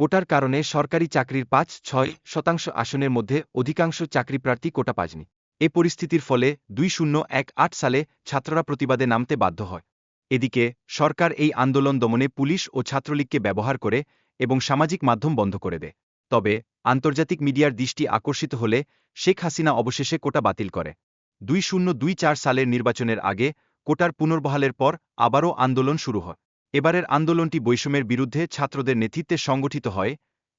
কোটার কারণে সরকারি চাকরির পাঁচ, ছয় শতাংশ আসনের মধ্যে অধিকাংশ চাকরিপ্রার্থী কোটা পায়নি। এ পরিস্থিতির ফলে দুই শূন্য এক আট সালে ছাত্ররা প্রতিবাদে নামতে বাধ্য হয়। এদিকে সরকার এই আন্দোলন দমনে পুলিশ ও ছাত্রলীগকে ব্যবহার করে এবং সামাজিক মাধ্যম বন্ধ করে দেয়। তবে আন্তর্জাতিক মিডিয়ার দৃষ্টি আকর্ষিত হলে শেখ হাসিনা অবশেষে কোটা বাতিল করে। দুই শূন্য দুই চার সালের নির্বাচনের আগে কোটার পুনর্বহালের পর আবারও আন্দোলন শুরু হয়। এবারের আন্দোলনটি বৈষম্যের বিরুদ্ধে ছাত্রদের নেতৃত্বে সংগঠিত হয়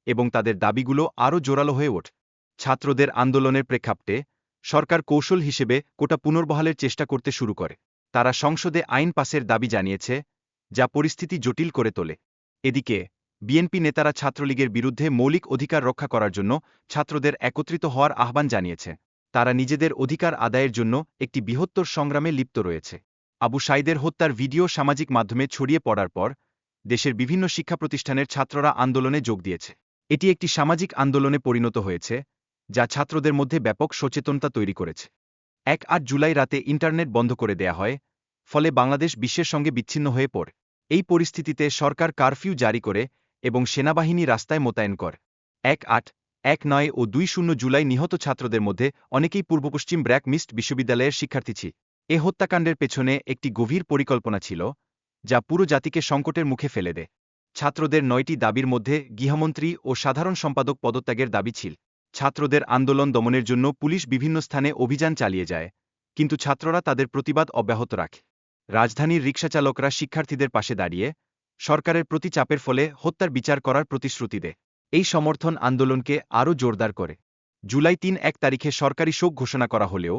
এবং তাদের দাবিগুলো আরও জোরালো হয়ে ওঠে। ছাত্রদের আন্দোলনের প্রেক্ষাপটে সরকার কৌশল হিসেবে কোটা পুনর্বহালের চেষ্টা করতে শুরু করে। তারা সংসদে আইন পাসের দাবি জানিয়েছে, যা পরিস্থিতি জটিল করে তোলে। এদিকে, বিএনপি নেতারা ছাত্রলীগের বিরুদ্ধে মৌলিক অধিকার রক্ষা করার জন্য ছাত্রদের একত্রিত হওয়ার আহ্বান জানিয়েছে। তারা নিজেদের অধিকার আদায়ের জন্য একটি বৃহত্তর সংগ্রামে লিপ্ত রয়েছে। আবু সাইদের হত্যার ভিডিও সামাজিক মাধ্যমে ছড়িয়ে পড়ার পর, দেশের বিভিন্ন শিক্ষা প্রতিষ্ঠানের ছাত্ররা আন্দোলনে যোগ দিয়েছে। এটি একটি সামাজিক আন্দোলনে পরিণত হয়েছে, যা ছাত্রদের মধ্যে ব্যাপক সচেতনতা তৈরি করেছে। এক আট জুলাই রাতে ইন্টারনেট বন্ধ করে দেয়া হয়, ফলে বাংলাদেশ বিশ্বের সঙ্গে বিচ্ছিন্ন হয়ে পড়ে। এই পরিস্থিতিতে সরকার কারফিউ জারি করে এবং সেনাবাহিনী রাস্তায় মোতায়েন করে। এক আট, এক নয় ও দুই শূন্য জুলাই নিহত ছাত্রদের মধ্যে অনেকেই পূর্ব পশ্চিম ব্র্যাক মিস্ট বিশ্ববিদ্যালয়ের শিক্ষার্থী ছিল এ হত্যাকাণ্ডের পেছনে একটি গভীর পরিকল্পনা ছিল, যা পুরো জাতিকে সংকটের মুখে ফেলে দেয়। ছাত্রদের নয়টি দাবির মধ্যে গৃহমন্ত্রী ও সাধারণ সম্পাদক পদত্যাগের দাবি ছিল। ছাত্রদের আন্দোলন দমনের জন্য পুলিশ বিভিন্ন স্থানে অভিযান চালিয়ে যায়, কিন্তু ছাত্ররা তাদের প্রতিবাদ অব্যাহত রাখে। রাজধানীর রিকশাচালকরা শিক্ষার্থীদের পাশে দাঁড়িয়ে সরকারের প্রতি চাপের ফলে হত্যার বিচার করার প্রতিশ্রুতি দেয়। এই সমর্থন আন্দোলনকে আরও জোরদার করে। জুলাই তিন এক তারিখে সরকারি শোক ঘোষণা করা হলেও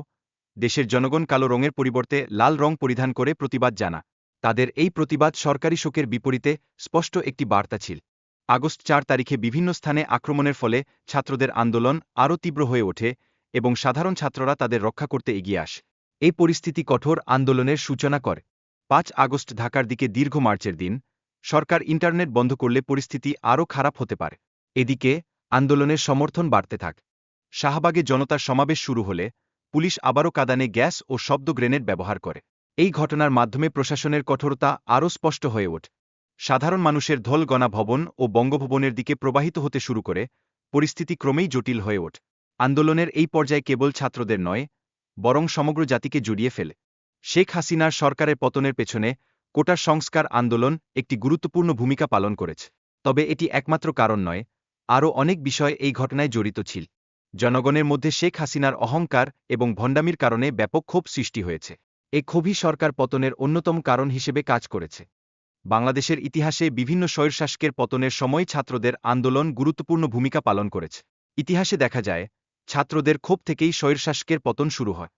দেশের জনগণ কালো রঙের পরিবর্তে লাল রং পরিধান করে প্রতিবাদ জানা। তাদের এই প্রতিবাদ সরকারি শোকের বিপরীতে স্পষ্ট একটি বার্তা ছিল। আগস্ট চার তারিখে বিভিন্ন স্থানে আক্রমণের ফলে ছাত্রদের আন্দোলন আরও তীব্র হয়ে ওঠে এবং সাধারণ ছাত্ররা তাদের রক্ষা করতে এগিয়ে আসে। এই পরিস্থিতি কঠোর আন্দোলনের সূচনা করে। পাঁচ আগস্ট ঢাকার দিকে দীর্ঘ মার্চের দিন সরকার ইন্টারনেট বন্ধ করলে পরিস্থিতি আরও খারাপ হতে পারে। এদিকে আন্দোলনের সমর্থন বাড়তে থাক। শাহবাগে জনতার সমাবেশ শুরু হলে পুলিশ আবারও কাদানে গ্যাস ও শব্দ গ্রেনেড ব্যবহার করে। এই ঘটনার মাধ্যমে প্রশাসনের কঠোরতা আরও স্পষ্ট হয়ে ওঠে। সাধারণ মানুষের ধল গণা ভবন ও বঙ্গভবনের দিকে প্রবাহিত হতে শুরু করে, পরিস্থিতি ক্রমেই জটিল হয়ে ওঠে। আন্দোলনের এই পর্যায়ে কেবল ছাত্রদের নয়, বরং সমগ্র জাতিকে জড়িয়ে ফেলে। শেখ হাসিনার সরকারের পতনের পেছনে কোটার সংস্কার আন্দোলন একটি গুরুত্বপূর্ণ ভূমিকা পালন করেছে। তবে এটি একমাত্র কারণ নয়, আরও অনেক বিষয় এই ঘটনায় জড়িত ছিল। জনগণের মধ্যে শেখ হাসিনার অহংকার এবং ভণ্ডামির কারণে ব্যাপক ক্ষোভ সৃষ্টি হয়েছে। এ ক্ষোভই সরকার পতনের অন্যতম কারণ হিসেবে কাজ করেছে। বাংলাদেশের ইতিহাসে বিভিন্ন স্বৈরশাসকের পতনের সময় ছাত্রদের আন্দোলন গুরুত্বপূর্ণ ভূমিকা পালন করেছে। ইতিহাসে দেখা যায়, ছাত্রদের ক্ষোভ থেকেই স্বৈরশাসকের পতন শুরু হয়।